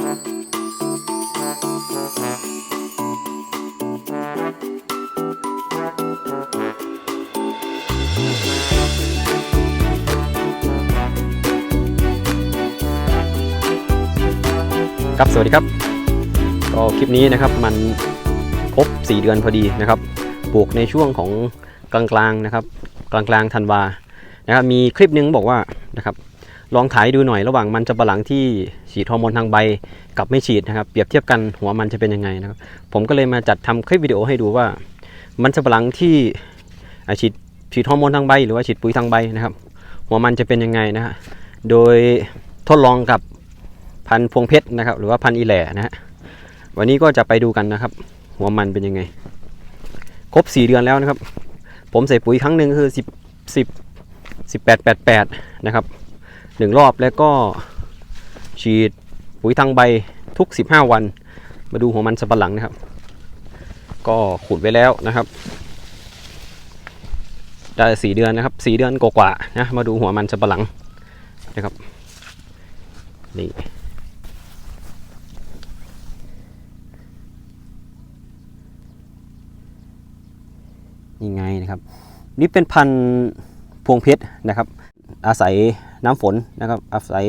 ครับสวัสดีครับ ก็คลิปนี้นะครับมันครบ 4 เดือนพอดีนะครับปลูกในช่วงของกลางๆนะครับ กลางๆธันวานะครับมีคลิปหนึงบอกว่านะครับ ลองถ่ายดูหน่อยระหว่างมันจะบะหลังที่ฉีดฮอร์โมนทางใบกับไม่ฉีดนะครับเปรียบเทียบกันหัวมันจะเป็นยังไงนะครับผมก็เลยมาจัดทำคลิปวิดีโอให้ดูว่า มันจะบะหลังที่ฉีดฉีดฮอร์โมนทางใบ หรือว่าฉีดปุ๋ยทางใบนะครับ หัวมันจะเป็นยังไงนะฮะโดยทดลองกับพันธุ์พวงเพชรนะครับ หรือว่าพันธุ์อีแหล่นะฮะวันนี้ก็จะไปดูกันนะครับ หัวมันเป็นยังไง ครบ 4 เดือนแล้วนะครับ ผมใส่ปุ๋ยครั้งหนึ่งคือ 10 10 18 88นะครับ หนึ่งรอบแล้วก็ฉีดปุ๋ยทางใบทุก 15 วัน มาดูหัวมันสับปะหลังนะครับ ก็ขุดไว้แล้วนะครับได้4เดือนนะครับ4เดือนกว่าๆนะมาดูหัวมันสับปะหลังนะครับนี่ยังไงนะครับ นี่เป็นพันธุ์พวงเพชรนะครับ อาศัยน้ำฝนนะครับ อาศัย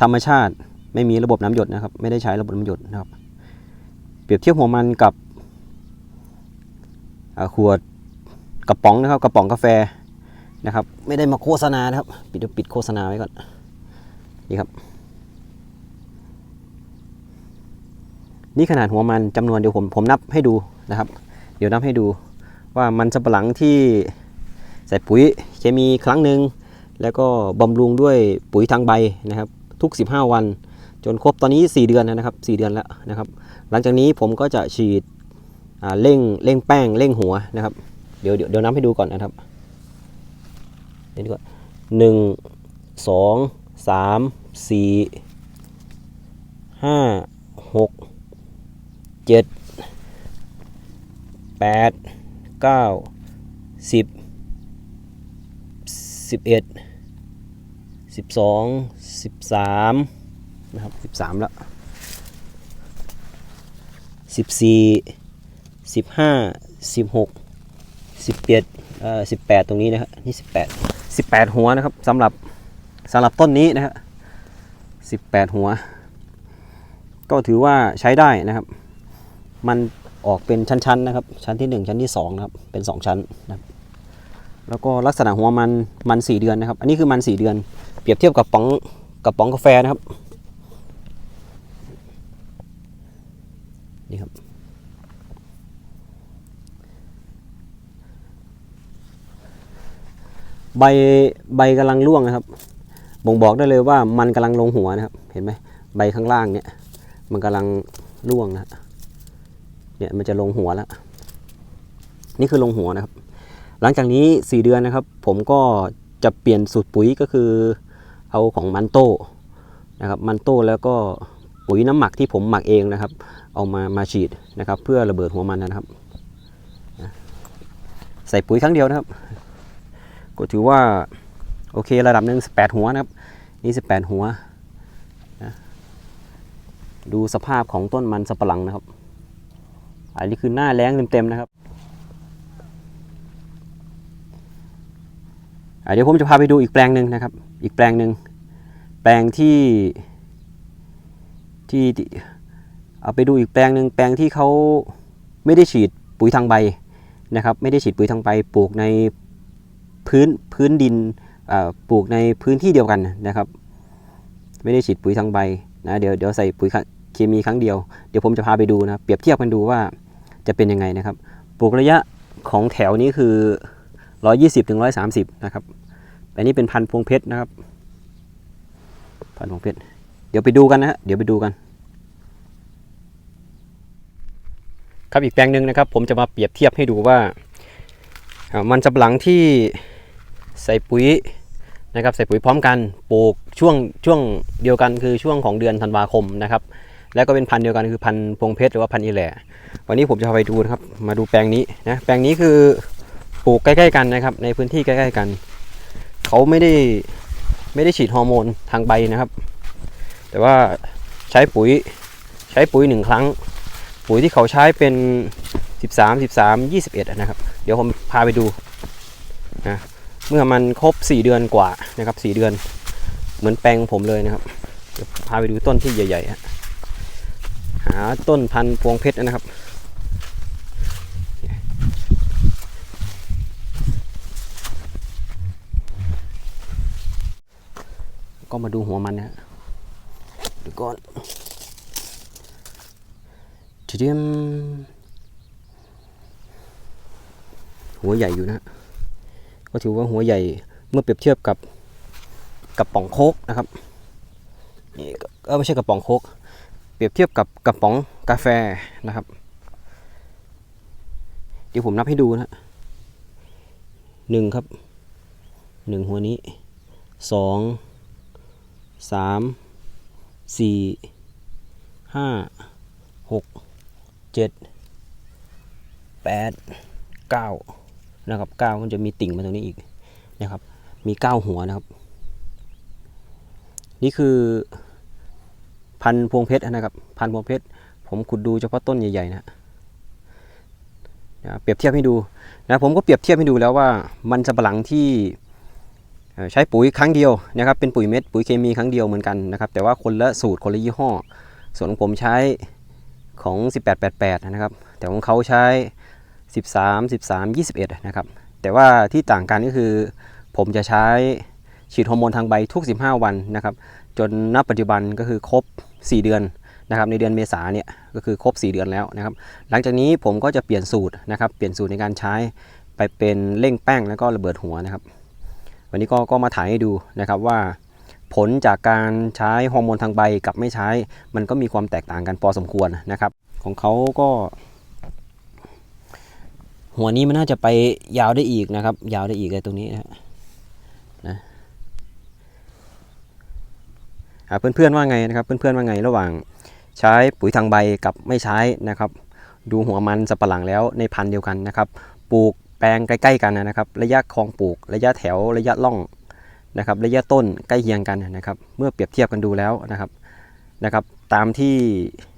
ธรรมชาติ ไม่มีระบบน้ำหยดนะครับ ไม่ได้ใช้ระบบน้ำหยดนะครับ เปรียบเทียบหัวมันกับขวดกระป๋องนะครับ กระป๋องกาแฟนะครับ ไม่ได้มาโฆษณานะครับ ปิดปิดโฆษณาไว้ก่อน นี่ครับ นี่ขนาดหัวมันจำนวนเดี๋ยวผมผมนับให้ดูนะครับ เดี๋ยวนับให้ดูว่ามันสำปะหลังที่ใส่ปุ๋ยเคมีครั้งหนึ่ง แล้วก็บำรุงด้วยปุ๋ยทางใบนะครับ ทุก 15 วัน จนครบตอนนี้ 4 เดือนนะครับ 4 เดือนแล้วนะครับ หลังจากนี้ผมก็จะฉีดเร่งเร่งแป้งเร่งหัวนะครับ เดี๋ยวเดี๋ยวเดี๋ยวนับให้ดูก่อนนะครับเดี๋ยวก่อนหนึ่งสองสามสี่ห้าหกเจ็ดแปดเก้าสิบสิบเอ็ด สิบสองสิบสามนะครับสิบสามแล้วสิบสี่สิบห้าสิบหกสิบเจ็ดเอ่อสิบแปดตรงนี้นะครับนี่สิบแปดสิบแปดหัวนะครับสำหรับสำหรับต้นนี้นะฮะสิบแปดหัว ก็ถือว่าใช้ได้นะครับ มันออกเป็นชั้นๆนะครับ ชั้นที่1ชั้นที่2นะครับ เป็น2ชั้นนะครับ แล้วก็ลักษณะหัวมันมัน4เดือนนะครับ อันนี้คือมัน4เดือน เปรียบเทียบกับป๋องกับป๋องกาแฟนะครับนี่ครับ ใบใบกำลังร่วงนะครับ บ่งบอกได้เลยว่ามันกำลังลงหัวนะครับ เห็นไหมใบข้างล่างเนี่ย มันกำลังร่วงนะเนี่ยมันจะลงหัวแล้ว นี่คือลงหัวนะครับ หลังจากนี้ 4 เดือนนะครับ ผมก็จะเปลี่ยนสูตรปุ๋ยก็คือ เอาของมันโต้นะครับมันโต้แล้วก็ปุ๋ยน้ำหมักที่ผมหมักเองนะครับ เอามามาฉีดนะครับ เพื่อระเบิดหัวมันนะครับ ใส่ปุ๋ยครั้งเดียวนะครับ ก็ถือว่าโอเคระดับหนึ่ง18 หัวนะครับ นี่ 18 หัวนะดูสภาพของต้นมันสับปะหลังนะครับ อันนี้คือหน้าแรงเต็มๆนะครับอะ เดี๋ยวผมจะพาไปดูอีกแปลงหนึ่งนะครับ อีกแปลงหนึ่งแปลงที่ที่เอาไปดูอีกแปลงหนึ่งแปลงที่เขาไม่ได้ฉีดปุ๋ยทางใบนะครับ ไม่ได้ฉีดปุ๋ยทางใบปลูกในพื้นพื้นดินปลูกในพื้นที่เดียวกันนะครับ ไม่ได้ฉีดปุ๋ยทางใบนะเดี๋ยวเดี๋ยวใส่ปุ๋ยเคมีครั้งเดียวเดี๋ยวผมจะพาไปดูนะเปรียบเทียบกันดูว่าจะเป็นยังไงนะครับ ปลูกระยะของแถวนี้คือ 120ถึง130นะครับ อันนี้เป็นพันธุ์พวงเพชรนะครับ พันธุ์พวงเพชร เดี๋ยวไปดูกันนะฮะ เดี๋ยวไปดูกัน ครับอีกแปลงหนึ่งนะครับ ผมจะมาเปรียบเทียบให้ดูว่า มันสำหลังที่ใส่ปุ๋ยนะครับ ใส่ปุ๋ยพร้อมกันปลูกช่วงช่วงเดียวกันคือช่วงของเดือนธันวาคมนะครับ แล้วก็เป็นพันธุ์เดียวกันคือพันธุ์พวงเพชรหรือว่าพันธุ์อีแหล่วันนี้ผมจะพาไปดูนะครับ มาดูแปลงนี้นะ แปลงนี้คือ ลูกใกล้ๆกันนะครับ ในพื้นที่ใกล้ๆกัน เขาไม่ได้ไม่ได้ฉีดฮอร์โมนทางใบนะครับ แต่ว่าใช้ปุ๋ยใช้ปุ๋ยหนึ่งครั้ง ปุ๋ยที่เขาใช้เป็น 13 13 21 นะครับ เดี๋ยวผมพาไปดูนะเมื่อมันครบ 4 เดือนกว่านะครับ4เดือน เหมือนแปลงผมเลยนะครับเดี๋ยวพาไปดูต้นที่ใหญ่ๆฮะหาต้นพันธุ์พวงเพชรนะครับ ก็มาดูหัวมันนะฮะดูก่อนทีเดียมหัวใหญ่อยู่นะ ก็ถือว่าหัวใหญ่เมื่อเปรียบเทียบกับกระป๋องโคกนะครับนี่ก็ไม่ใช่กระป๋องโคก เปรียบเทียบกับกระป๋องกาแฟนะครับ เดี๋ยวผมนับให้ดูนะหนึ่งครับหนึ่งหัวนี้สอง สามสี่ห้าหกเจ็ดแปดเก้านะครับเก้าก็จะมีติ่งมาตรงนี้อีกนะครับ มีเก้าหัวนะครับ นี่คือพันธุ์พวงเพชรนะครับ พันธุ์พวงเพชรผมขุดดูเฉพาะต้นใหญ่ๆนะนะเปรียบเทียบให้ดูนะผมก็เปรียบเทียบให้ดูแล้วว่ามันสำปะหลังที่ ใช้ปุ๋ยครั้งเดียวนะครับเป็นปุ๋ยเม็ดปุ๋ยเคมีครั้งเดียวเหมือนกันนะครับแต่ว่าคนละสูตรคนละยี่ห้อ ส่วนของผมใช้ของ 1888 นะครับ แต่ของเขาใช้ 13 13 21 นะครับ แต่ว่าที่ต่างกันก็คือ ผมจะใช้ฉีดฮอร์โมนทางใบทุก 15 วันนะครับ จนณปัจจุบันก็คือครบ 4 เดือนนะครับในเดือนเมษาเนี่ยก็คือครบ 4 เดือนแล้วนะครับ หลังจากนี้ผมก็จะเปลี่ยนสูตรนะครับ เปลี่ยนสูตรในการใช้ไปเป็นเร่งแป้งแล้วก็ระเบิดหัวนะครับ วันนี้ก็ก็มาถ่ายให้ดูนะครับว่า ผลจากการใช้ฮอร์โมนทางใบกับไม่ใช้ มันก็มีความแตกต่างกันพอสมควรนะครับ ของเขาก็ หัวนี้มันน่าจะไปยาวได้อีกนะครับ ยาวได้อีกเลยตรงนี้นะฮะนะอ่าเพื่อนๆว่าไงนะครับ เพื่อนๆว่าไงระหว่างใช้ปุ๋ยทางใบกับไม่ใช้นะครับ ดูหัวมันสับปะหลังแล้วในพันธุ์เดียวกันนะครับ ปลูก แปลงใกล้ ๆ กันนะครับ ระยะคลองปลูก ระยะแถว ระยะล่องนะครับ ระยะต้นใกล้เคียงกันนะครับ เมื่อเปรียบเทียบกันดูแล้วนะครับนะครับ ตามที่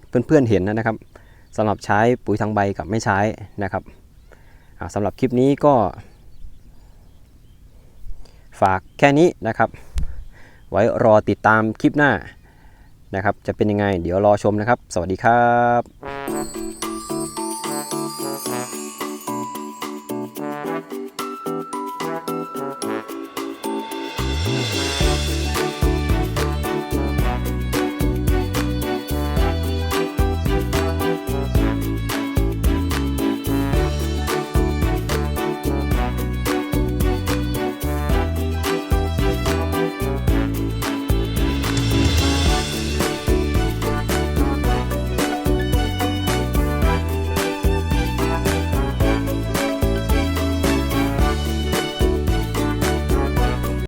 เพื่อนๆเห็นนะครับสำหรับใช้ปุ๋ยทางใบกับไม่ใช้นะครับอ่าสำหรับคลิปนี้ก็ ฝากแค่นี้นะครับ ไว้รอติดตามคลิปหน้านะครับ จะเป็นยังไง เดี๋ยวรอชมนะครับ สวัสดีครับ